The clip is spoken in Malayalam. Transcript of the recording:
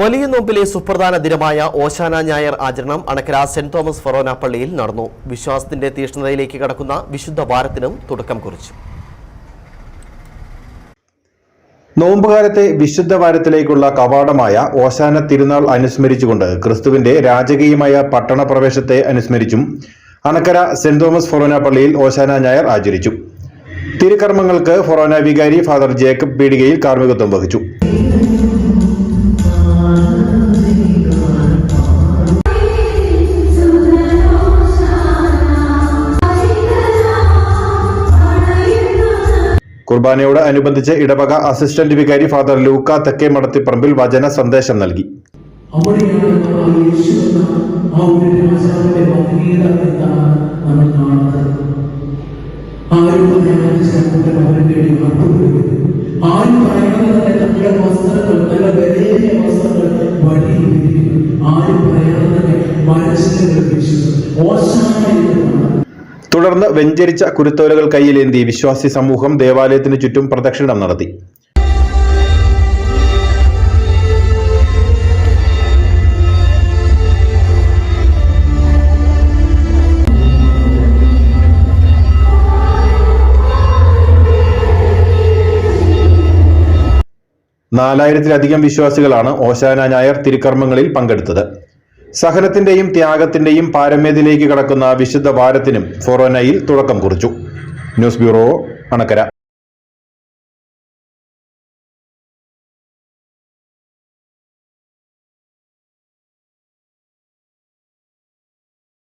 വലിയ നോമ്പിലെ സുപ്രധാന ദിനമായ ഓശാന ഞായർ ആചരണം അണക്കര സെന്റ് തോമസ് ഫൊറോന പള്ളിയിൽ നടന്നു. വിശ്വാസത്തിന്റെ തീഷ്ണതയിലേക്ക് കടക്കുന്ന വിശുദ്ധ വാരത്തിനും തുടക്കം കുറിച്ചു. നോമ്പുകാലത്തെ വിശുദ്ധ വാരത്തിലേക്കുള്ള കവാടമായ ഓശാന തിരുനാൾ അനുസ്മരിച്ചുകൊണ്ട് ക്രിസ്തുവിന്റെ രാജകീയമായ പട്ടണ പ്രവേശത്തെ അനുസ്മരിച്ചും അണക്കര സെന്റ് തോമസ് ഫൊറോന പള്ളിയിൽ ഓശാന ഞായർ ആചരിച്ചു. തിരുക്കർമ്മങ്ങൾക്ക് ഫൊറോന വികാരി ഫാദർ ജേക്കബ് പീടികയിൽ കാർമ്മികത്വം വഹിച്ചു. കുർബാനയോട് അനുബന്ധിച്ച് ഇടവക അസിസ്റ്റന്റ് വികാരി ഫാദർ ലൂക്ക തെക്കേ മടത്തിപ്പറമ്പിൽ വചന സന്ദേശം നൽകി. ആ തുടർന്ന് വെഞ്ചരിച്ച കുരുത്തോലകൾ കയ്യിലേന്തി വിശ്വാസി സമൂഹം ദേവാലയത്തിന് ചുറ്റും പ്രദക്ഷിണം നടത്തി. നാലായിരത്തിലധികം വിശ്വാസികളാണ് ഓശാന ഞായർ തിരുക്കർമ്മങ്ങളിൽ പങ്കെടുത്തത്. സഹനത്തിന്റെയും ത്യാഗത്തിന്റെയും പാരമ്യത്തിലേക്ക് കടക്കുന്ന വിശുദ്ധ വാരത്തിനും ഫൊറോനയിൽ തുടക്കം കുറിച്ചു. News bureau Anakkara.